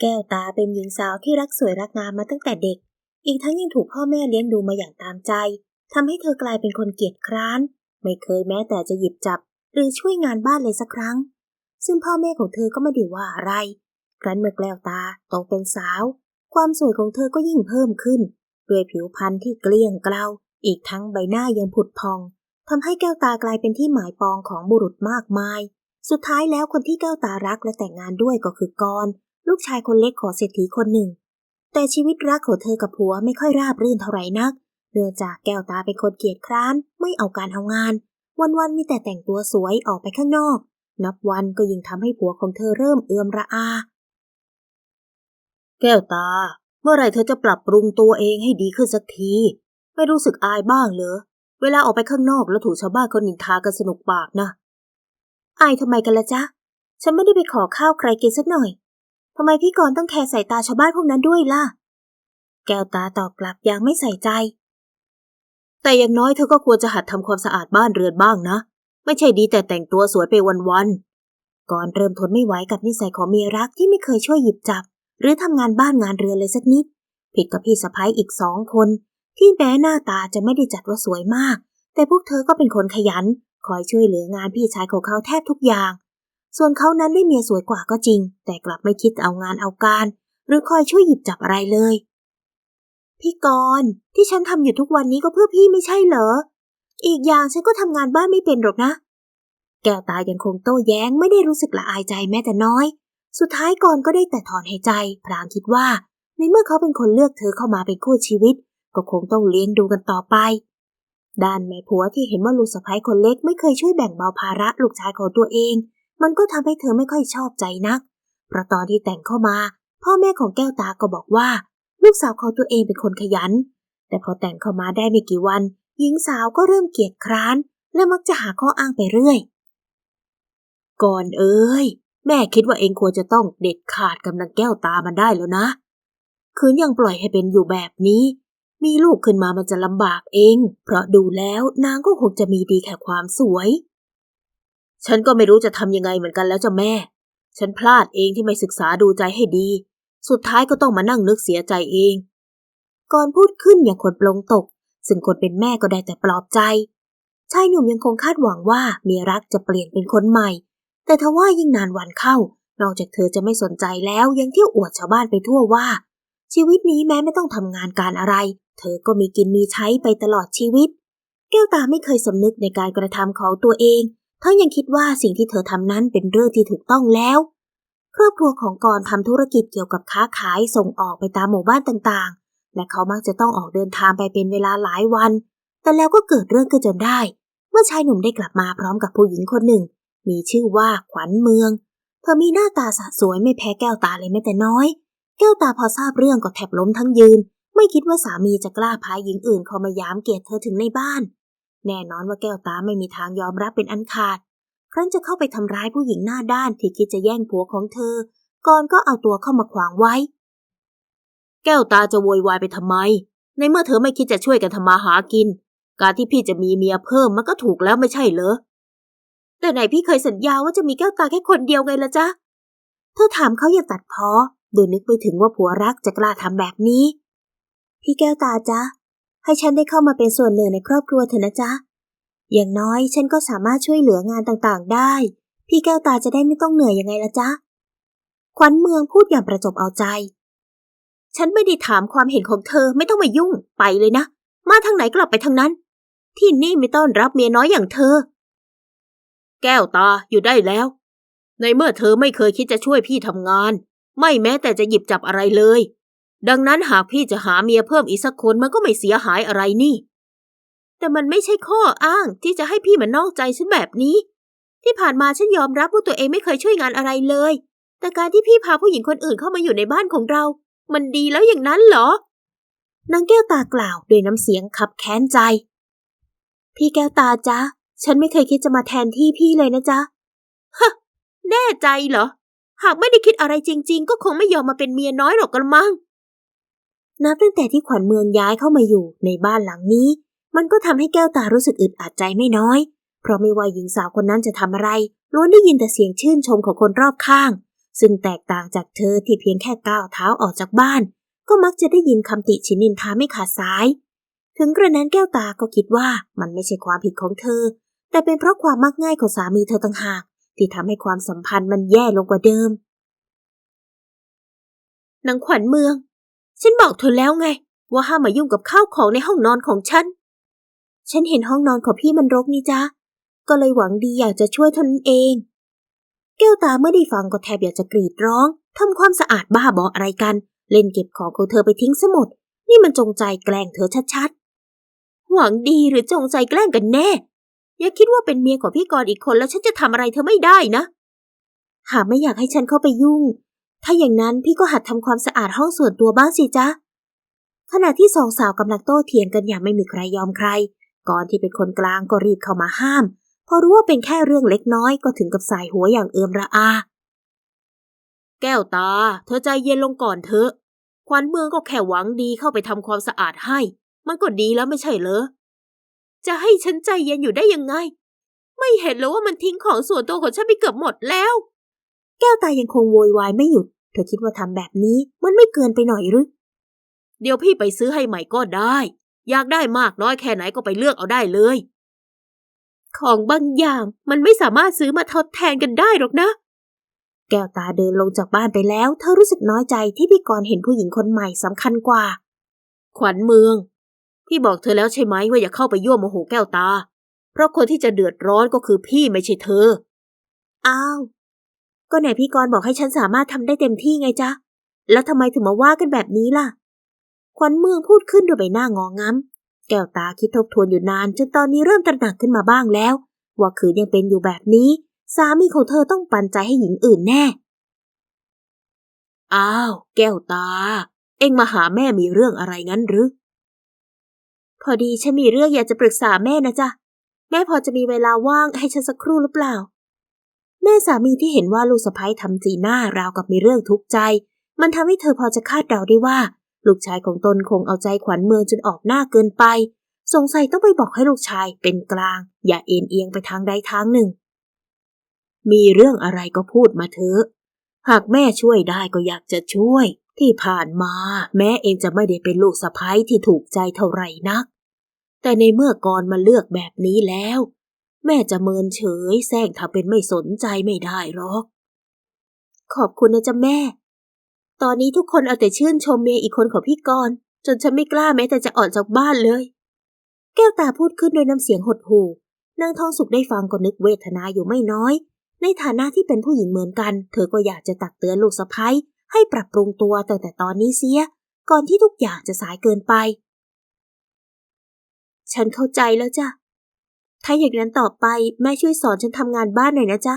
แก้วตาเป็นหญิงสาวที่รักสวยรักงามมาตั้งแต่เด็ก อีกทั้งยังถูกพ่อแม่เลี้ยงดูมาอย่างตามใจทำให้เธอกลายเป็นคนเกียจคร้าน ไม่เคยแม้แต่จะหยิบจับ หรือช่วยงานบ้านเลยสักครั้ง ซึ่งพ่อแม่ของเธอก็ไม่ได้ว่าอะไร ครั้นเมื่อแก้วตาโตเป็นสาว ความสวยของเธอก็ยิ่งเพิ่มขึ้น ด้วยผิวพรรณที่เกลี้ยงเกลา อีกทั้งใบหน้ายังผุดพองทำให้แก้วตากลายเป็นที่หมายปองของบุรุษมากมาย สุดท้ายแล้วคนที่แก้วตารักและแต่งงานด้วยก็คือกร ลูกชายคนเล็กของเศรษฐีคนหนึ่ง แต่ชีวิตรักของเธอกับผัวไม่ค่อยราบรื่นเท่าไหร่นักเนื่องจากแก้วตาเป็นคนเกียจคร้านไม่เอาการเอางาน วันๆมีแต่แต่งตัวสวยออกไปข้างนอก นับวันก็ยิ่งทำให้ผัวของเธอเริ่มเอือมระอา แก้วตา เมื่อไหร่เธอจะปรับปรุงตัวเองให้ดีขึ้นสักที ไม่รู้สึกอายบ้างเหรอเวลาออกไปข้างนอกแล้วถูกชาวบ้านเขานินทากันสนุกปากนะอายทำไมกันละจ๊ะ ฉันไม่ได้ไปขอข้าวใครกินสักหน่อย ทำไมพี่กรณ์ต้องแคร์สายตาชาวบ้านพวกนั้นด้วยล่ะ แก้วตาตอบกลับอย่างไม่ใส่ใจ แต่อย่างน้อยเธอก็ควรจะหัดทำความสะอาดบ้านเรือนบ้างนะ ไม่ใช่ดีแต่แต่งตัวสวยไปวันๆก่อนเริ่มทนไม่ไหวกับนิสัยของเมียรักที่ไม่เคยช่วยหยิบจับ หรือทำงานบ้านงานเรือนเลยสักนิด ผิดกับพี่สะพ้ายอีกสองคน ที่แม้หน้าตาจะไม่ได้จัดว่าสวยมาก แต่พวกเธอก็เป็นคนขยัน คอยช่วยเหลืองานพี่ชายของเขาแทบทุกอย่าง ส่วนเขานั้นได้เมียสวยกว่าก็จริง แต่กลับไม่คิดเอางานเอาการ หรือคอยช่วยหยิบจับอะไรเลย พี่กรณ์ที่ฉันทำอยู่ทุกวันนี้ก็เพื่อพี่ไม่ใช่เหรอ อีกอย่างฉันก็ทำงานบ้านไม่เป็นหรอกนะ แก้วตายังคงโต้แย้งไม่ได้รู้สึกละอายใจแม้แต่น้อย สุดท้ายก่อนก็ได้แต่ถอนหายใจ พลางคิดว่า ในเมื่อเขาเป็นคนเลือกเธอเข้ามาเป็นคู่ชีวิต ก็คงต้องเลี้ยงดูกันต่อไปด้านแม่ผัวที่เห็นว่าลูกสะใภ้คนเล็กไม่เคยช่วยแบ่งเบาภาระลูกชายของตัวเอง มันก็ทำให้เธอไม่ค่อยชอบใจนัก เพราะตอนที่แต่งเข้ามา พ่อแม่ของแก้วตาก็บอกว่า ลูกสาวของตัวเองเป็นคนขยัน แต่พอแต่งเข้ามาได้ไม่กี่วัน หญิงสาวก็เริ่มเกียจคร้าน และมักจะหาข้ออ้างไปเรื่อย ก่อนเอ้ยแม่คิดว่าเองควรจะต้องเด็ดขาดกำลังแก้วตามันได้แล้วนะ คืนยังปล่อยให้เป็นอยู่แบบนี้ มีลูกขึ้นมามันจะลำบากเอง เพราะดูแล้วนางก็คงจะมีดีแค่ความสวย ฉันก็ไม่รู้จะทำยังไงเหมือนกันแล้วจ้ะแม่ ฉันพลาดเองที่ไม่ศึกษาดูใจให้ดี สุดท้ายก็ต้องมานั่งนึกเสียใจเอง ก่อนพูดขึ้นอย่างคนปลงตก ซึ่งคนเป็นแม่ก็ได้แต่ปลอบใจ ชายหนุ่มยังคงคาดหวังว่าเมียรักจะเปลี่ยนเป็นคนใหม่ แต่ทว่ายิ่งนานวันเข้า นอกจากเธอจะไม่สนใจแล้วยังเที่ยวอวดชาวบ้านไปทั่วว่า ชีวิตนี้แม้ไม่ต้องทำงานการอะไร เธอก็มีกินมีใช้ไปตลอดชีวิต แก้วตาไม่เคยสำนึกในการกระทำของตัวเอง ทั้งยังคิดว่าสิ่งที่เธอทำนั้นเป็นเรื่องที่ถูกต้องแล้ว ครอบครัวของกรทำธุรกิจเกี่ยวกับค้าขายส่งออกไปตามหมู่บ้านต่างๆ และเขามักจะต้องออกเดินทางไปเป็นเวลาหลายวัน แต่แล้วก็เกิดเรื่องขึ้นจนได้ เมื่อชายหนุ่มได้กลับมาพร้อมกับผู้หญิงคนหนึ่ง มีชื่อว่าขวัญเมือง เธอมีหน้าตาสะสวยไม่แพ้แก้วตาเลยแม้แต่น้อย แก้วตาพอทราบเรื่องก็แทบล้มทั้งยืน ไม่คิดว่าสามีจะกล้าพาหญิงอื่นเข้ามายามเกียรติเธอถึงในบ้าน แน่นอนว่าแก้วตาไม่มีทางยอมรับเป็นอันขาด ครั้นจะเข้าไปทำร้ายผู้หญิงหน้าด้านที่คิดจะแย่งผัวของเธอ ก่อนก็เอาตัวเข้ามาขวางไว้ แก้วตาจะโวยวายไปทำไม ในเมื่อเธอไม่คิดจะช่วยกันทำมาหากิน การที่พี่จะมีเมียเพิ่มมันก็ถูกแล้วไม่ใช่เหรอ แต่ไหนพี่เคยสัญญาว่าจะมีแก้วตาแค่คนเดียวไงล่ะจ๊ะ เธอถามเขาอย่างตัดพ้อโดยนึกไปถึงว่าผัวรักจะกล้าทำแบบนี้ พี่แก้วตาจ๊ะ ให้ฉันได้เข้ามาเป็นส่วนหนึ่งในครอบครัวเถอะนะจ๊ะ อย่างน้อยฉันก็สามารถช่วยเหลืองานต่างๆ ได้ พี่แก้วตาจะได้ไม่ต้องเหนื่อยยังไงละจ๊ะ ขวัญเมืองพูดอย่างประจบเอาใจ ฉันไม่ได้ถามความเห็นของเธอไม่ต้องมายุ่งไปเลยนะ มาทางไหนกลับไปทางนั้น ที่นี่ไม่ต้อนรับเมียน้อยอย่างเธอ แก้วตาอยู่ได้แล้ว ในเมื่อเธอไม่เคยคิดจะช่วยพี่ทำงาน ไม่แม้แต่จะหยิบจับอะไรเลย ดังนั้นหากพี่จะหาเมียเพิ่มอีกสักคนมันก็ไม่เสียหายอะไรนี่ แต่มันไม่ใช่ข้ออ้างที่จะให้พี่มานอกใจฉันแบบนี้ ที่ผ่านมาฉันยอมรับว่าตัวเองไม่เคยช่วยงานอะไรเลย แต่การที่พี่พาผู้หญิงคนอื่นเข้ามาอยู่ในบ้านของเรา มันดีแล้วอย่างนั้นเหรอนางแก้วตากล่าวด้วยน้ำเสียงขับแค้นใจ พี่แก้วตาจ๊ะ ฉันไม่เคยคิดจะมาแทนที่พี่เลยนะจ๊ะฮะแน่ใจเหรอ หากไม่ได้คิดอะไรจริง ๆ ก็คงไม่ยอมมาเป็นเมียน้อยหรอกกระมัง นับตั้งแต่ที่ขวัญเมืองย้ายเข้ามาอยู่ในบ้านหลังนี้ มันก็ทำให้แก้วตารู้สึกอึดอัดใจไม่น้อย เพราะไม่ว่าหญิงสาวคนนั้นจะทำอะไร ล้วนได้ยินแต่เสียงชื่นชมของคนรอบข้าง ซึ่งแตกต่างจากเธอที่เพียงแค่ก้าวเท้าออกจากบ้าน ก็มักจะได้ยินคำติชินินทาไม่ขาดสาย ถึงกระนั้นแก้วตาก็คิดว่ามันไม่ใช่ความผิดของเธอ แต่เป็นเพราะความมักง่ายของสามีเธอต่างหาก ที่ทำให้ความสัมพันธ์มันแย่ลงกว่าเดิมนางขวัญเมือง ฉันบอกเธอแล้วไง ว่าห้ามมายุ่งกับข้าวของในห้องนอนของฉัน ฉันเห็นห้องนอนของพี่มันรกนี่จ้าก็เลยหวังดีอยากจะช่วยเท่านั้นเอง แก้วตาเมื่อได้ฟังก็แทบอยากจะกรีดร้องทำความสะอาดบ้าบออะไรกัน เล่นเก็บของของเธอไปทิ้งซะหมด นี่มันจงใจแกล้งเธอชัดๆ หวังดีหรือจงใจแกล้งกันแน่ อย่าคิดว่าเป็นเมียของพี่กรณ์อีกคนแล้วฉันจะทำอะไรเธอไม่ได้นะ หากไม่อยากให้ฉันเข้าไปยุ่ง ถ้าอย่างนั้นพี่ก็หัดทำความสะอาดห้องส่วนตัวบ้างสิจ๊ะ ขณะที่สองสาวกำลังโต้เถียงกันอย่างไม่มีใครยอมใคร ก่อนที่เป็นคนกลางก็รีบเข้ามาห้าม พอรู้ว่าเป็นแค่เรื่องเล็กน้อยก็ถึงกับสายหัวอย่างเอือมระอา แก้วตา เธอใจเย็นลงก่อนเถอะ ขวัญเมืองก็แค่หวังดีเข้าไปทำความสะอาดให้ มันก็ดีแล้วไม่ใช่เหรอ จะให้ฉันใจเย็นอยู่ได้ยังไง ไม่เห็นเลยว่ามันทิ้งของส่วนตัวของฉันไปเกือบหมดแล้ว แก้วตายังคงโวยวายไม่หยุด เธอคิดว่าทำแบบนี้มันไม่เกินไปหน่อยหรือ เดี๋ยวพี่ไปซื้อให้ใหม่ก็ได้ อยากได้มากน้อยแค่ไหนก็ไปเลือกเอาได้เลย ของบางอย่างมันไม่สามารถซื้อมาทดแทนกันได้หรอกนะ แก้วตาเดินลงจากบ้านไปแล้ว เธอรู้สึกน้อยใจที่พี่กรณ์เห็นผู้หญิงคนใหม่สำคัญกว่า ขวัญเมือง พี่บอกเธอแล้วใช่ไหมว่าอย่าเข้าไปยั่วโมโหแก้วตา เพราะคนที่จะเดือดร้อนก็คือพี่ไม่ใช่เธอ อ้าว ก็ไหนพี่กรณ์บอกให้ฉันสามารถทำได้เต็มที่ไงจ๊ะ แล้วทำไมถึงมาว่ากันแบบนี้ล่ะ ขวัญเมืองพูดขึ้นด้วยใบหน้างองง้ำแก้วตาคิดทบทวนอยู่นาน จนตอนนี้เริ่มตระหนักขึ้นมาบ้างแล้ว ว่าคือยังเป็นอยู่แบบนี้ สามีของเธอต้องปันใจให้หญิงอื่นแน่ อ้าว แก้วตา เอ็งมาหาแม่มีเรื่องอะไรงั้นหรือ พอดีฉันมีเรื่องอยากจะปรึกษาแม่นะจ๊ะ แม่พอจะมีเวลาว่างให้ฉันสักครู่หรือเปล่า ม่สามีที่เห็นว่าลูกสะใภ้ทำสีหน้าราวกับมีเรื่องทุกข์ใจ มันทำให้เธอพอจะคาดเดาได้ว่า ลูกชายของตนคงเอาใจขวัญเมืองจนออกหน้าเกินไป สงสัยต้องไปบอกให้ลูกชายเป็นกลาง อย่าเอ็นเอียงไปทางใดทางหนึ่ง มีเรื่องอะไรก็พูดมาเถอะ หากแม่ช่วยได้ก็อยากจะช่วย ที่ผ่านมา แม้เองจะไม่ได้เป็นลูกสะใภ้ที่ถูกใจเท่าไหร่นัก แต่ในเมื่อก่อนมาเลือกแบบนี้แล้ว แม่จะเมินเฉยแซงทำเป็นไม่สนใจไม่ได้หรอก ขอบคุณนะจ๊ะแม่ ตอนนี้ทุกคนเอาแต่ชื่นชมเมียอีกคนของพี่กรณ์จนฉันไม่กล้าแม้แต่จะออกจากบ้านเลย แก้วตาพูดขึ้นโดยน้ำเสียงหดหู่นางทองสุขได้ฟังก็นึกเวทนาอยู่ไม่น้อย ในฐานะที่เป็นผู้หญิงเหมือนกัน เธอก็อยากจะตักเตือนลูกสะใภ้ให้ปรับปรุงตัวแต่แต่ตอนนี้เสีย ก่อนที่ทุกอย่างจะสายเกินไป ฉันเข้าใจแล้วจ้ะ ถ้าอย่างนั้นต่อไปแม่ช่วยสอนฉันทำงานบ้านหน่อยนะจ๊ะ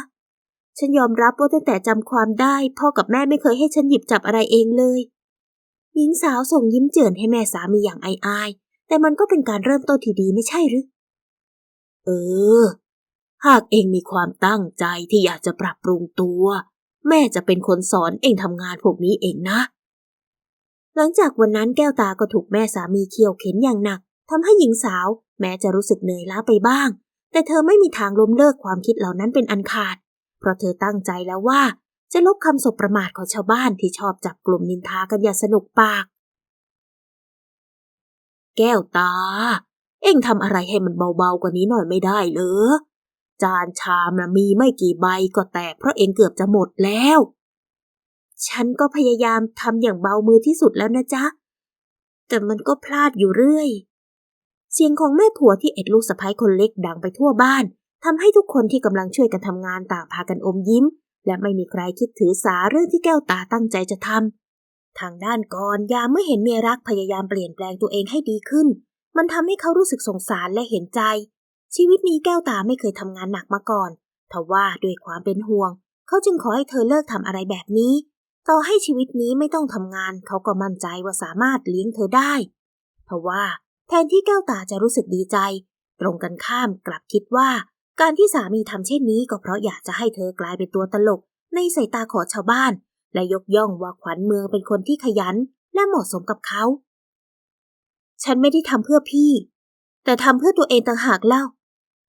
ฉันยอมรับว่าตั้งแต่จำความได้พ่อกับแม่ไม่เคยให้ฉันหยิบจับอะไรเองเลย หญิงสาวส่งยิ้มเจือนให้แม่สามีอย่างอายๆ แต่มันก็เป็นการเริ่มต้นที่ดีไม่ใช่หรือ เออ หากเองมีความตั้งใจที่อยากจะปรับปรุงตัว แม่จะเป็นคนสอนเองทำงานพวกนี้เองนะ หลังจากวันนั้นแก้วตาก็ถูกแม่สามีเคี่ยวเข็นอย่างหนัก ทำให้หญิงสาวแม้จะรู้สึกเหนื่อยล้าไปบ้าง แต่เธอไม่มีทางล้มเลิกความคิดเหล่านั้นเป็นอันขาด เพราะเธอตั้งใจแล้วว่า จะลบคำสบประมาทของชาวบ้านที่ชอบจับกลุ่มนินทากันอย่างสนุกปาก แก้วตา เอ็งทำอะไรให้มันเบาๆกว่านี้หน่อยไม่ได้เหรอจานชามนะมีไม่กี่ใบก็แตกเพราะเอ็งเกือบจะหมดแล้ว ฉันก็พยายามทำอย่างเบามือที่สุดแล้วนะจ๊ะ แต่มันก็พลาดอยู่เรื่อย เสียงของแม่ผัวที่เอ็ดลูกสะใภ้คนเล็กดังไปทั่วบ้านทำให้ทุกคนที่กำลังช่วยกันทำงานต่างพากันอมยิ้ม และไม่มีใครคิดถือสาเรื่องที่แก้วตาตั้งใจจะทำทางด้านกรยามเมื่อเห็นเมียรักพยายามเปลี่ยนแปลงตัวเองให้ดีขึ้น มันทำให้เขารู้สึกสงสารและเห็นใจ ชีวิตนี้แก้วตาไม่เคยทำงานหนักมาก่อนทว่าด้วยความเป็นห่วง เขาจึงขอให้เธอเลิกทำอะไรแบบนี้ ต่อให้ชีวิตนี้ไม่ต้องทำงาน เขาก็มั่นใจว่าสามารถเลี้ยงเธอได้ทว่า แทนที่แก้วตาจะรู้สึกดีใจ ตรงกันข้ามกลับคิดว่า การที่สามีทำเช่นนี้ก็เพราะอยากจะให้เธอกลายเป็นตัวตลก ในสายตาของชาวบ้าน และยกย่องว่าขวัญเมืองเป็นคนที่ขยันและเหมาะสมกับเขา ฉันไม่ได้ทำเพื่อพี่ แต่ทำเพื่อตัวเองต่างหากเล่า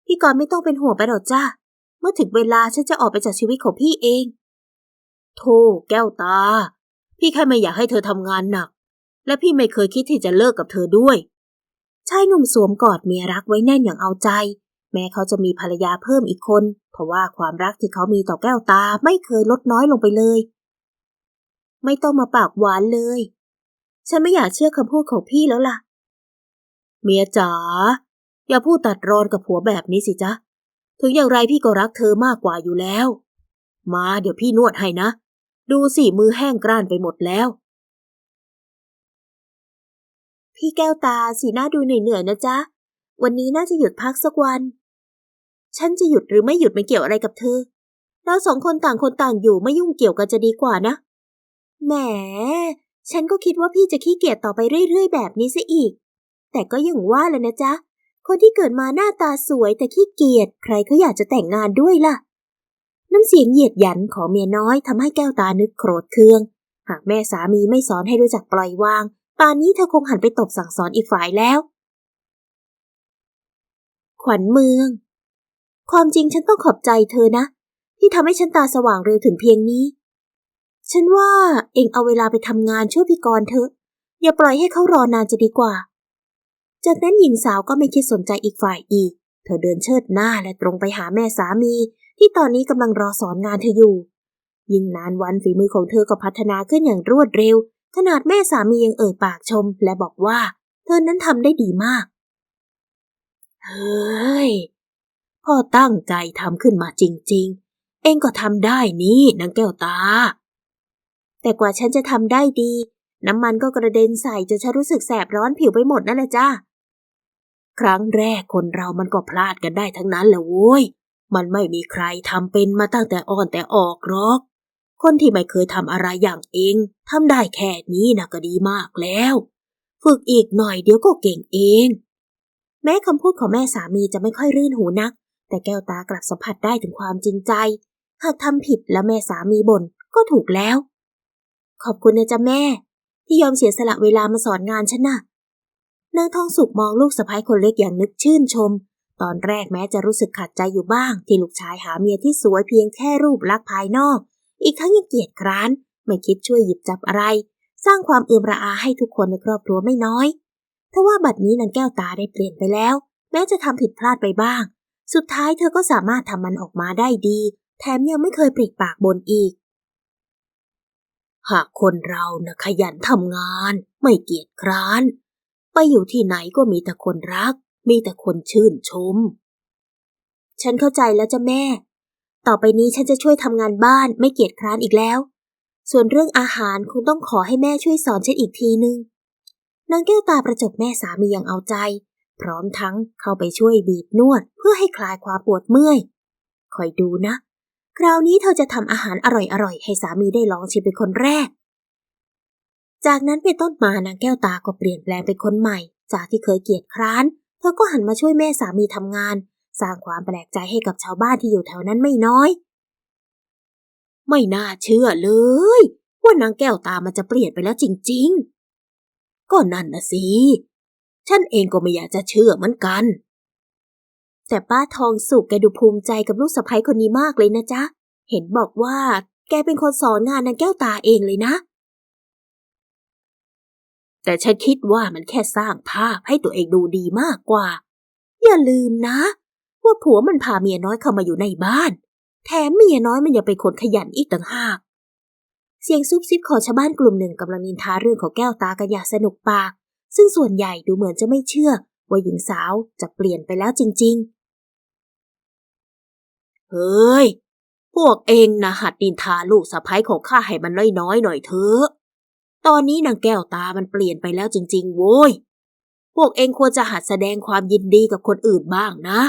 พี่กรณ์ไม่ต้องเป็นห่วงไปหรอกจ้าเมื่อถึงเวลาฉันจะออกไปจากชีวิตของพี่เอง โธ่แก้วตา พี่แค่ไม่อยากให้เธอทำงานหนัก และพี่ไม่เคยคิดที่จะเลิกกับเธอด้วย ชายหนุ่มสวมกอดเมียรักไว้แน่นอย่างเอาใจ แม้เขาจะมีภรรยาเพิ่มอีกคนทว่าความรักที่เขามีต่อแก้วตาไม่เคยลดน้อยลงไปเลย ไม่ต้องมาปากหวานเลย ฉันไม่อยากเชื่อคำพูดของพี่แล้วล่ะ เมียจ๋าอย่าพูดตัดรอนกับผัวแบบนี้สิจ๊ะ ถึงอย่างไรพี่ก็รักเธอมากกว่าอยู่แล้ว มาเดี๋ยวพี่นวดให้นะ ดูสิมือแห้งกร้านไปหมดแล้ว พี่แก้วตาสีหน้าดูเหนื่อยๆนะจ๊ะ วันนี้น่าจะหยุดพักสักวัน ฉันจะหยุดหรือไม่หยุดไม่เกี่ยวอะไรกับเธอ เราสองคนต่างคนต่างอยู่ไม่ยุ่งเกี่ยวกันจะดีกว่านะ แหม ฉันก็คิดว่าพี่จะขี้เกียจต่อไปเรื่อยๆแบบนี้ซะอีก แต่ก็ยังว่าแหละนะจ๊ะ คนที่เกิดมาหน้าตาสวยแต่ขี้เกียจใครเขาอยากจะแต่งงานด้วยล่ะ น้ำเสียงเหยียดหยันของเมียน้อยทำให้แก้วตานึกโกรธเคือง หากแม่สามีไม่สอนให้รู้จักปล่อยวาง ป่านนี้เธอคงหันไปตบสั่งสอนอีกฝ่ายแล้ว ขวัญเมือง ความจริงฉันต้องขอบใจเธอนะ ที่ทำให้ฉันตาสว่างเร็วถึงเพียงนี้ ฉันว่าเองเอาเวลาไปทำงานช่วยพี่กรณ์เถอะ อย่าปล่อยให้เขารอนานจะดีกว่า จากนั้นหญิงสาวก็ไม่คิดสนใจอีกฝ่ายอีก เธอเดินเชิดหน้าและตรงไปหาแม่สามี ที่ตอนนี้กำลังรอสอนงานเธออยู่ ยิ่งนานวันฝีมือของเธอก็พัฒนาขึ้นอย่างรวดเร็ว ขนาดแม่สามียังเอ่ยปากชม และบอกว่า เธอนั้นทำได้ดีมาก เฮ้ย พ่อตั้งใจทำขึ้นมาจริง ๆ เองก็ทำได้นี่นางแก้วตา แต่กว่าฉันจะทำได้ดี น้ำมันก็กระเด็นใส่จนฉันรู้สึกแสบร้อนผิวไปหมดนั่นแหละจ้าครั้งแรกคนเรามันก็พลาดกันได้ทั้งนั้นแหละโว้ย มันไม่มีใครทำเป็นมาตั้งแต่อ่อนแต่ออกหรอก คนที่ไม่เคยทำอะไรอย่างเองทำได้แค่นี้นะก็ดีมากแล้ว ฝึกอีกหน่อยเดี๋ยวก็เก่งเอง แม้คำพูดของแม่สามีจะไม่ค่อยรื่นหูนัก แต่แก้วตากลับสัมผัสได้ถึงความจริงใจ หากทำผิดแล้วแม่สามีบ่นก็ถูกแล้ว ขอบคุณนะจ๊ะแม่ ที่ยอมเสียสละเวลามาสอนงานฉันน่ะนางทองสุกมองลูกสะพ้ายคนเล็กอย่างนึกชื่นชม ตอนแรกแม้จะรู้สึกขัดใจอยู่บ้าง ที่ลูกชายหาเมียที่สวยเพียงแค่รูปลักษณ์ภายนอก อีกทั้งยังเกียจคร้าน ไม่คิดช่วยหยิบจับอะไร สร้างความเอื่อมระอาให้ทุกคนในครอบครัวไม่น้อยทว่าบัดนี้นางแก้วตาได้เปลี่ยนไปแล้ว แม้จะทำผิดพลาดไปบ้าง สุดท้ายเธอก็สามารถทำมันออกมาได้ดี แถมยังไม่เคยปริปากบนอีก หากคนเรานะขยันทำงาน ไม่เกียจคร้าน ไปอยู่ที่ไหนก็มีแต่คนรัก มีแต่คนชื่นชม ฉันเข้าใจแล้วจ้ะแม่ ต่อไปนี้ฉันจะช่วยทำงานบ้านไม่เกียจคร้านอีกแล้ว ส่วนเรื่องอาหารคงต้องขอให้แม่ช่วยสอนฉันอีกทีนึงนางแก้วตาประจบแม่สามีอย่างเอาใจ พร้อมทั้งเข้าไปช่วยบีบนวด เพื่อให้คลายความปวดเมื่อยคอยดูนะ คราวนี้เธอจะทำอาหารอร่อยๆ ให้สามีได้ลองชิมเป็นคนแรก จากนั้นเป็นต้นมานางแก้วตาก็เปลี่ยนแปลงเป็นคนใหม่ จากที่เคยเกียจคร้าน เธอก็หันมาช่วยแม่สามีทำงาน สร้างความแปลกใจให้กับชาวบ้านที่อยู่แถวนั้นไม่น้อย ไม่น่าเชื่อเลย ว่านางแก้วตามันจะเปลี่ยนไปแล้วจริง ๆ ก็นั่นนะสิ ฉันเองก็ไม่อยากจะเชื่อเหมือนกัน แต่ป้าทองสุกแกดูภูมิใจกับลูกสะใภ้คนนี้มากเลยนะจ๊ะ เห็นบอกว่าแกเป็นคนสอนงานนางแก้วตาเองเลยนะ แต่ฉันคิดว่ามันแค่สร้างภาพให้ตัวเองดูดีมากกว่า อย่าลืมนะ ว่าผัวมันพาเมียน้อยเข้ามาอยู่ในบ้าน แถมเมียน้อยมันยังเป็นคนขยันอีกต่างหาก เสียงซุบซิบของชาวบ้านกลุ่มหนึ่งกำลังนินทาเรื่องของแก้วตากันอย่างสนุกปาก ซึ่งส่วนใหญ่ดูเหมือนจะไม่เชื่อ ว่าหญิงสาวจะเปลี่ยนไปแล้วจริง ๆ เฮ้ย พวกเองนะหัดดินทาลูกสะพ้ยของข้าให้มันน้อยๆหน่อยเถอะตอนนี้นางแก้วตามันเปลี่ยนไปแล้วจริง ๆ โว้ย พวกเองควรจะหัดแสดงความยินดีกับคนอื่นบ้างนะ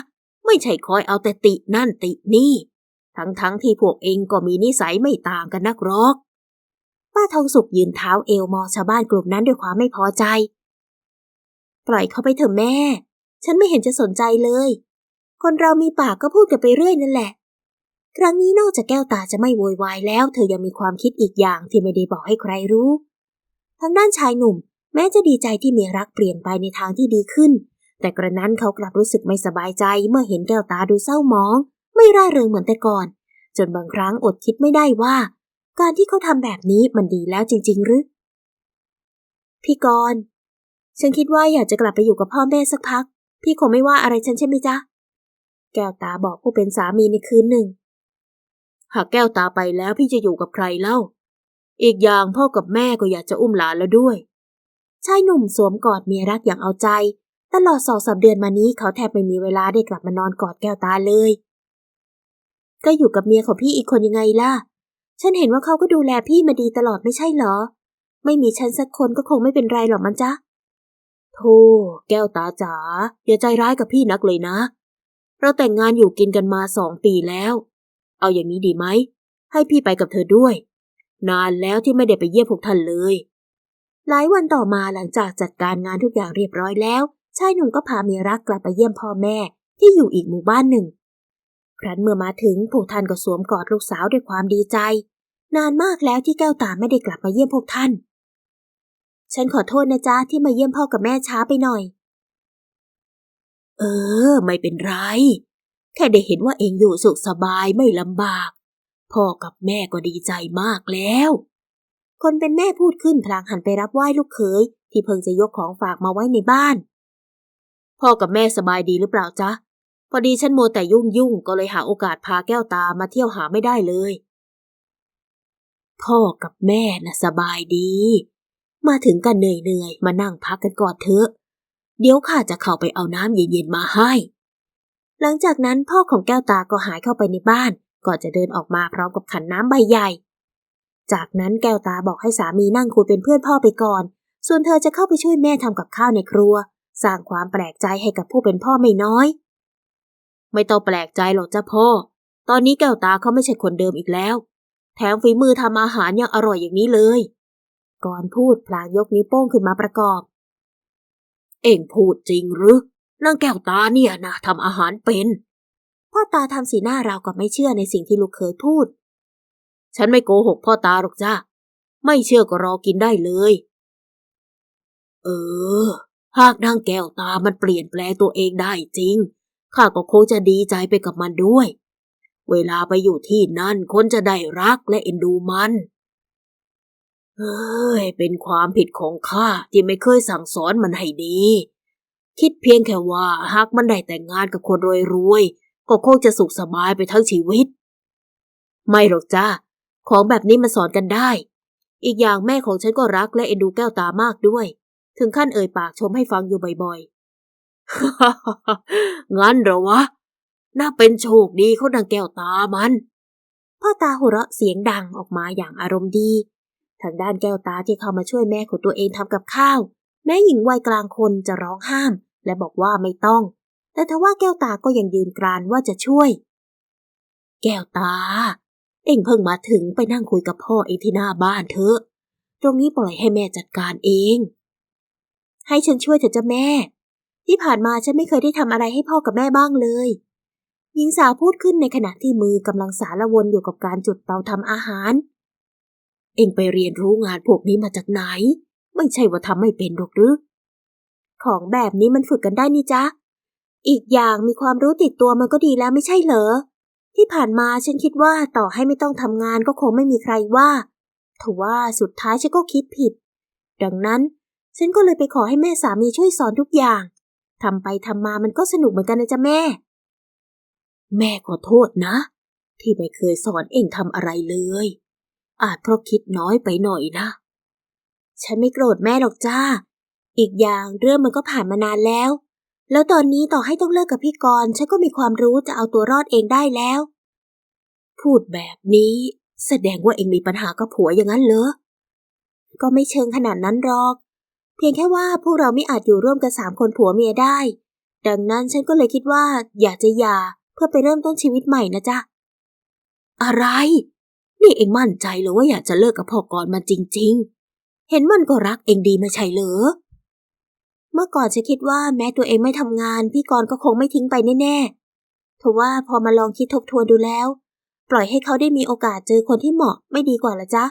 ไม่ใช่คอยเอาแต่ตินั่นตินี่ ทั้งๆทที่พวกเองก็มีนิสัยไม่ต่างกันนักหรอก ป้าทองสุกยืนเท้าเอวมองชาวบ้านกลุ่มนั้นด้วยความไม่พอใจ ปล่อยเขาไปเถอะแม่ ฉันไม่เห็นจะสนใจเลย คนเรามีปากก็พูดกันไปเรื่อยนั่นแหละ ครั้งนี้นอกจากแก้วตาจะไม่โวยวายแล้ว เธอยังมีความคิดอีกอย่างที่ไม่ได้บอกให้ใครรู้ ทางด้านชายหนุ่ม แม้จะดีใจที่เมียรักเปลี่ยนไปในทางที่ดีขึ้น แต่กระนั้นเขากลับรู้สึกไม่สบายใจเมื่อเห็นแก้วตาดูเศร้าหมอง ไม่ร่าเริงเหมือนแต่ก่อน จนบางครั้งอดคิดไม่ได้ว่า การที่เขาทำแบบนี้มันดีแล้วจริง ๆ หรือ พี่กรณ์ฉันคิดว่าอยากจะกลับไปอยู่กับพ่อแม่สักพัก พี่คงไม่ว่าอะไรฉันใช่ไหมจ๊ะ แก้วตาบอกผู้เป็นสามีในคืนหนึ่ง หากแก้วตาไปแล้วพี่จะอยู่กับใครเล่า อีกอย่างพ่อกับแม่ก็อยากจะอุ้มหลานแล้วด้วย ชายหนุ่มสวมกอดเมียรักอย่างเอาใจ ตลอดสองสามเดือนมานี้เขาแทบไม่มีเวลาได้กลับมานอนกอดแก้วตาเลย ก็อยู่กับเมียของพี่อีกคนยังไงล่ะ ฉันเห็นว่าเขาก็ดูแลพี่มาดีตลอดไม่ใช่เหรอ ไม่มีฉันสักคนก็คงไม่เป็นไรหรอกมันจ๊ะโธ่แก้วตาจ๋าอย่าใจร้ายกับพี่นักเลยนะ เราแต่งงานอยู่กินกันมาสองปีแล้ว เอาอย่างนี้ดีไหม ให้พี่ไปกับเธอด้วย นานแล้วที่ไม่ได้ไปเยี่ยมพวกท่านเลย หลายวันต่อมาหลังจากจัดการงานทุกอย่างเรียบร้อยแล้ว ชายหนุ่มก็พาเมียรักกลับไปเยี่ยมพ่อแม่ที่อยู่อีกหมู่บ้านหนึ่ง ครั้นเมื่อมาถึงพวกท่านก็สวมกอดลูกสาวด้วยความดีใจ นานมากแล้วที่แก้วตาไม่ได้กลับมาเยี่ยมพวกท่าน ฉันขอโทษนะจ๊ะที่มาเยี่ยมพ่อกับแม่ช้าไปหน่อย เออ ไม่เป็นไร แค่ได้เห็นว่าเองอยู่สุขสบายไม่ลำบาก พ่อกับแม่ก็ดีใจมากแล้ว คนเป็นแม่พูดขึ้นพลางหันไปรับไหว้ลูกเขยที่เพิ่งจะยกของฝากมาไว้ในบ้าน พ่อกับแม่สบายดีหรือเปล่าจ๊ะ พอดีฉันโมวแต่ยุ่งยุ่งก็เลยหาโอกาสพาแก้วตามาเที่ยวหาไม่ได้เลย พ่อกับแม่น่ะสบายดี มาถึงกันเหนื่อยๆ มานั่งพักกันก่อนเถอะ เดี๋ยวข้าจะเข้าไปเอาน้ำเย็นๆมาให้ หลังจากนั้นพ่อของแก้วตาก็หายเข้าไปในบ้าน ก่อนจะเดินออกมาพร้อมกับขันน้ำใบใหญ่ จากนั้นแก้วตาบอกให้สามีนั่งคุยเป็นเพื่อนพ่อไปก่อน ส่วนเธอจะเข้าไปช่วยแม่ทำกับข้าวในครัว สร้างความแปลกใจให้กับผู้เป็นพ่อไม่น้อย ไม่ต้องแปลกใจหรอกจ้าพ่อ ตอนนี้แก้วตาเขาไม่ใช่คนเดิมอีกแล้ว แถมฝีมือทำอาหารยังอร่อยอย่างนี้เลย ก่อนพูดพลางยกนิ้วโป้งขึ้นมาประกอบ เอ็งพูดจริงหรือนางแก้วตาเนี่ยนะทำอาหารเป็น พ่อตาทำสีหน้าราวกับไม่เชื่อในสิ่งที่ลูกเคยพูด ฉันไม่โกหกพ่อตาหรอกจ้าไม่เชื่อก็รอกินได้เลย เออ หากนางแก้วตามันเปลี่ยนแปลงตัวเองได้จริง ข้าก็คงจะดีใจไปกับมันด้วย เวลาไปอยู่ที่นั่นคนจะได้รักและเอ็นดูมันเฮ้ย เป็นความผิดของข้าที่ไม่เคยสั่งสอนมันให้ดี คิดเพียงแค่ว่าหากมันได้แต่งงานกับคนรวยๆ ก็คงจะสุขสบายไปทั้งชีวิต ไม่หรอกจ้า ของแบบนี้มันสอนกันได้ อีกอย่างแม่ของฉันก็รักและเอ็นดูแก้วตามากด้วย ถึงขั้นเอ่ยปากชมให้ฟังอยู่บ่อยๆ งั้นเหรอวะ น่าเป็นโชคดีเขาดังแก้วตามัน พ่อตาหัวเราะเสียงดังออกมาอย่างอารมณ์ดี ทางด้านแก้วตาที่เข้ามาช่วยแม่ของตัวเองทำกับข้าว แม่หญิงวัยกลางคนจะร้องห้าม และบอกว่าไม่ต้อง แต่ทว่าแก้วตาก็ยังยืนกรานว่าจะช่วย แก้วตา เอ็งเพิ่งมาถึงไปนั่งคุยกับพ่อเองที่หน้าบ้านเถอะ ตรงนี้ปล่อยให้แม่จัดการเอง ให้ฉันช่วยเถอะจ้ะแม่ ที่ผ่านมาฉันไม่เคยได้ทำอะไรให้พ่อกับแม่บ้างเลย หญิงสาวพูดขึ้นในขณะที่มือกำลังสารวนอยู่กับการจุดเตาทำอาหาร เอ็งไปเรียนรู้งานพวกนี้มาจากไหน ไม่ใช่ว่าทำไม่เป็นหรอกหรือ ของแบบนี้มันฝึกกันได้นี่จ๊ะ อีกอย่างมีความรู้ติดตัวมันก็ดีแล้วไม่ใช่เหรอ ที่ผ่านมาฉันคิดว่าต่อให้ไม่ต้องทำงานก็คงไม่มีใครว่าทว่าสุดท้ายฉันก็คิดผิด ดังนั้น ฉันก็เลยไปขอให้แม่สามีช่วยสอนทุกอย่างทำไปทำมามันก็สนุกเหมือนกันนะจ๊ะแม่ แม่ขอโทษนะ ที่ไม่เคยสอนเอ็งทำอะไรเลย อาจเพราะคิดน้อยไปหน่อยนะ ฉันไม่โกรธแม่หรอกจ้า อีกอย่างเรื่องมันก็ผ่านมานานแล้ว แล้วตอนนี้ต่อให้ต้องเลิกกับพี่กรณ์ฉันก็มีความรู้จะเอาตัวรอดเองได้แล้ว พูดแบบนี้ แสดงว่าเองมีปัญหากับผัวอย่างนั้นเหรอก็ไม่เชิงขนาดนั้นหรอก เพียงแค่ว่าพวกเราไม่อาจอยู่ร่วมกันสามคนผัวเมียได้ ดังนั้นฉันก็เลยคิดว่า อยากจะหย่าเพื่อไปเริ่มต้นชีวิตใหม่นะจ๊ะ อะไร นี่เองมั่นใจเหรือว่าอยากจะเลิกกับพ่อกรมันจริง ๆ เห็นมันก็รักเองดีไม่ใช่เหรอ เมื่อก่อนฉันคิดว่าแม้ตัวเองไม่ทำงาน พี่กรณ์ก็คงไม่ทิ้งไปแน่ๆทว่าพอมาลองคิดทบทวนดูแล้ว ปล่อยให้เขาได้มีโอกาสเจอคนที่เหมาะไม่ดีกว่าละจ๊ะ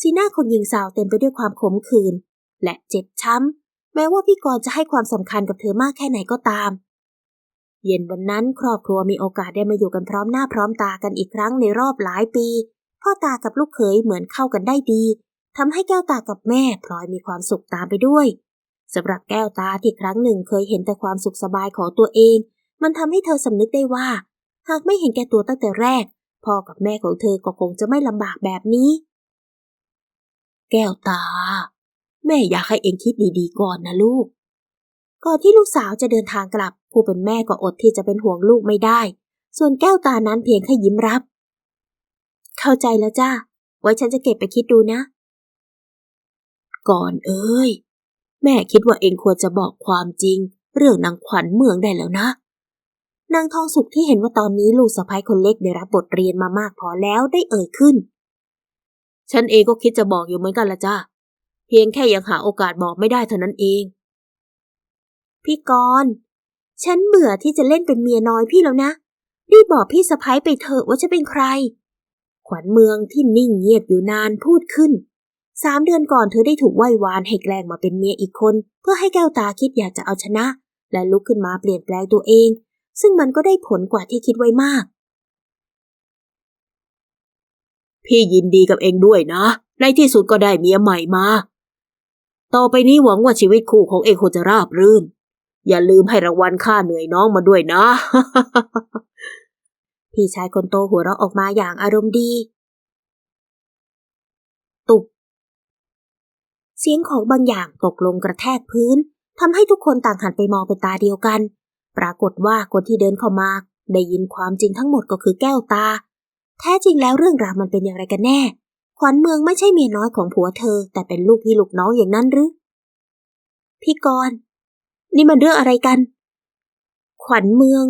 สีหน้าคนหญิงสาวเต็มไปด้วยความขมขื่น และเจ็บช้ำ แม้ว่าพี่กรณ์จะให้ความสำคัญกับเธอมากแค่ไหนก็ตาม เย็นวันนั้นครอบครัวมีโอกาสได้มาอยู่กันพร้อมหน้าพร้อมตากันอีกครั้งในรอบหลายปีพพ่อตากับลูกเขยเหมือนเข้ากันได้ดีทำให้แก้วตากับแม่พลอยมีความสุขตามไปด้วยสำหรับแก้วตาที่ครั้งหนึ่งเคยเห็นแต่ความสุขสบายของตัวเอง มันทำให้เธอสำนึกได้ว่า หากไม่เห็นแก่ตัวตั้งแต่แรก พ่อกับแม่ของเธอก็คงจะไม่ลำบากแบบนี้ แก้วตา แม่อยากให้เองคิดดีๆก่อนนะลูก ก่อนที่ลูกสาวจะเดินทางกลับ ผู้เป็นแม่ก็อดที่จะเป็นห่วงลูกไม่ได้ ส่วนแก้วตานั้นเพียงแค่ยิ้มรับ เข้าใจแล้วจ้า ไว้ฉันจะเก็บไปคิดดูนะ ก่อนเอ้ย แม่คิดว่าเองควรจะบอกความจริง เรื่องนางขวัญเมืองได้แล้วนะนางทองสุขที่เห็นว่าตอนนี้ลูกสะพ้ายคนเล็กได้รับบทเรียนมามากพอแล้วได้เอ่ยขึ้น ฉันเองก็คิดจะบอกอยู่เหมือนกันละจ้า เพียงแค่ยังหาโอกาสบอกไม่ได้เท่านั้นเอง พี่กรณ์ฉันเบื่อที่จะเล่นเป็นเมียน้อยพี่แล้วนะ รีบบอกพี่สะพ้ายไปเถอะว่าจะเป็นใคร ขวัญเมืองที่นิ่งเงียบอยู่นานพูดขึ้น สามเดือนก่อนเธอได้ถูกไหว้วานให้แกล้งมาเป็นเมียอีกคน เพื่อให้แก้วตาคิดอยากจะเอาชนะ และลุกขึ้นมาเปลี่ยนแปลงตัวเอง ซึ่งมันก็ได้ผลกว่าที่คิดไว้มาก พี่ยินดีกับเองด้วยนะ ในที่สุดก็ได้เมียใหม่มา ต่อไปนี้หวังว่าชีวิตคู่ของเองคงจะราบรื่น อย่าลืมให้รางวัลค่าเหนื่อยน้องมาด้วยนะ พี่ชายคนโตหัวเราะออกมาอย่างอารมณ์ดี ตุบเสียงของบางอย่างตกลงกระแทกพื้นทำให้ทุกคนต่างหันไปมองเป็นตาเดียวกัน ปรากฏว่าคนที่เดินเข้ามาได้ยินความจริงทั้งหมดก็คือแก้วตา แท้จริงแล้วเรื่องราวมันเป็นอย่างไรกันแน่ ขวัญเมืองไม่ใช่เมียน้อยของผัวเธอ แต่เป็นลูกพี่ลูกน้องอย่างนั้นหรือ พี่กรณ์นี่มันเรื่องอะไรกัน ขวัญเมือง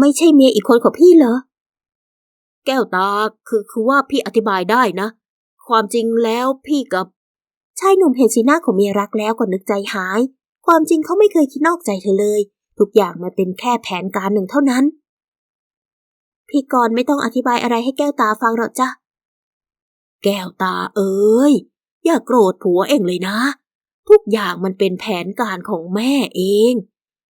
ไม่ใช่เมียอีกคนของพี่เหรอ แก้วตาคือคือว่าพี่อธิบายได้นะ ความจริงแล้วพี่กับชายหนุ่มเห็นสีหน้าของเมียรักแล้วก็นึกใจหาย ความจริงเขาไม่เคยคิดนอกใจเธอเลย ทุกอย่างมันเป็นแค่แผนการหนึ่งเท่านั้น พี่กรณ์ไม่ต้องอธิบายอะไรให้แก้วตาฟังหรอกจ้ะ แก้วตาเอ้ย อย่าโกรธผัวเองเลยนะ ทุกอย่างมันเป็นแผนการของแม่เอง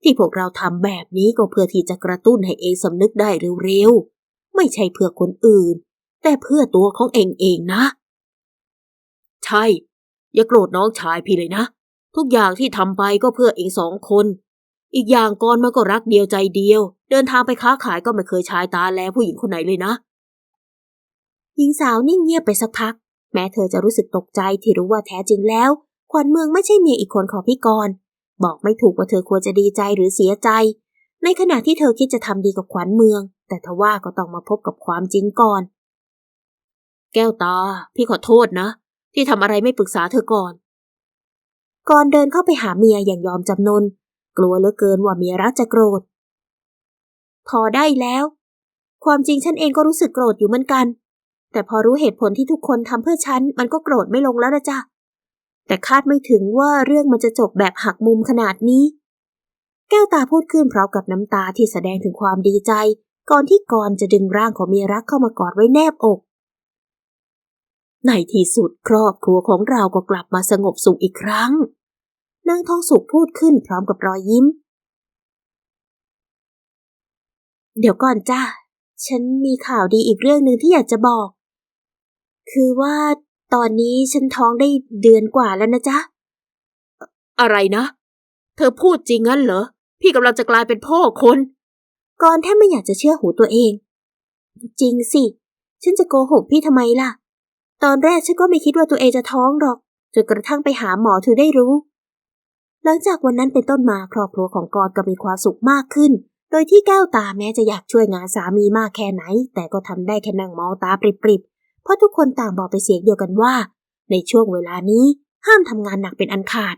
ที่พวกเราทำแบบนี้ก็เพื่อที่จะกระตุ้นให้เองสำนึกได้เร็วๆ ไม่ใช่เพื่อคนอื่น แต่เพื่อตัวของเองเองนะ ใช่ อย่าโกรธน้องชายพี่เลยนะ ทุกอย่างที่ทำไปก็เพื่อเองสองคน อีกอย่างก่อนมันก็รักเดียวใจเดียว เดินทางไปค้าขายก็ไม่เคยชายตาแลผู้หญิงคนไหนเลยนะ หญิงสาวนิ่งเงียบไปสักพัก แม้เธอจะรู้สึกตกใจที่รู้ว่าแท้จริงแล้ว ขวัญเมืองไม่ใช่เมียอีกคนของพี่กรณ์บอกไม่ถูกว่าเธอควรจะดีใจหรือเสียใจ ในขณะที่เธอคิดจะทำดีกับขวัญเมือง แต่ทว่าก็ต้องมาพบกับความจริงก่อน แก้วตา พี่ขอโทษนะ ที่ทำอะไรไม่ปรึกษาเธอก่อน ก่อนเดินเข้าไปหาเมียอย่างยอมจำนน กลัวเหลือเกินว่าเมียรักจะโกรธ พอได้แล้ว ความจริงฉันเองก็รู้สึกโกรธอยู่เหมือนกัน แต่พอรู้เหตุผลที่ทุกคนทำเพื่อฉัน มันก็โกรธไม่ลงแล้วนะจ๊ะแต่คาดไม่ถึงว่าเรื่องมันจะจบแบบหักมุมขนาดนี้ แก้วตาพูดขึ้นพร้อมกับน้ำตาที่แสดงถึงความดีใจ ก่อนที่กรจะดึงร่างของเมียรักเข้ามากอดไว้แนบอก ในที่สุดครอบครัวของเราก็กลับมาสงบสุขอีกครั้ง นางทองสุขพูดขึ้นพร้อมกับรอยยิ้ม เดี๋ยวก่อนจ้าฉันมีข่าวดีอีกเรื่องหนึ่งที่อยากจะบอก คือว่าตอนนี้ฉันท้องได้เดือนกว่าแล้วนะจ๊ะ อะไรนะ เธอพูดจริงงั้นเหรอ พี่กำลังจะกลายเป็นพ่อคน ก่อนแทบไม่อยากจะเชื่อหูตัวเอง จริงสิ ฉันจะโกหกพี่ทำไมล่ะ ตอนแรกฉันก็ไม่คิดว่าตัวเองจะท้องหรอก จนกระทั่งไปหาหมอถึงได้รู้ หลังจากวันนั้นเป็นต้นมาครอบครัวของกอนก็มีความสุขมากขึ้น โดยที่แก้วตาแม้จะอยากช่วยงานสามีมากแค่ไหน แต่ก็ทำได้แค่นั่งมองตาปริบๆ เพราะทุกคนต่างบอกไปเสียงเดียวกันว่า ในช่วงเวลานี้ห้ามทำงานหนักเป็นอันขาด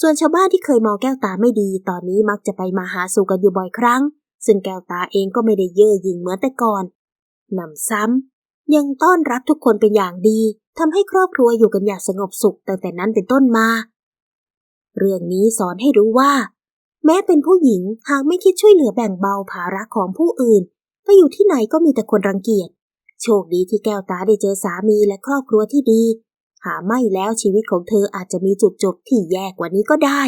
ส่วนชาวบ้านที่เคยมองแก้วตาไม่ดี ตอนนี้มักจะไปมาหาสู่กันอยู่บ่อยครั้ง ซึ่งแก้วตาเองก็ไม่ได้เย่อหยิ่งเหมือนแต่ก่อนนำซ้ำยังต้อนรับทุกคนเป็นอย่างดีทำให้ครอบครัวอยู่กันอย่างสงบสุขตั้งแต่นั้นเป็นต้นมา เรื่องนี้สอนให้รู้ว่า แม้เป็นผู้หญิงหากไม่คิดช่วยเหลือแบ่งเบาภาระของผู้อื่น ไปอยู่ที่ไหนก็มีแต่คนรังเกียจ โชคดีที่แก้วตาได้เจอสามีและครอบครัวที่ดี หาไม่แล้วชีวิตของเธออาจจะมีจุดจบที่แย่กว่านี้ก็ได้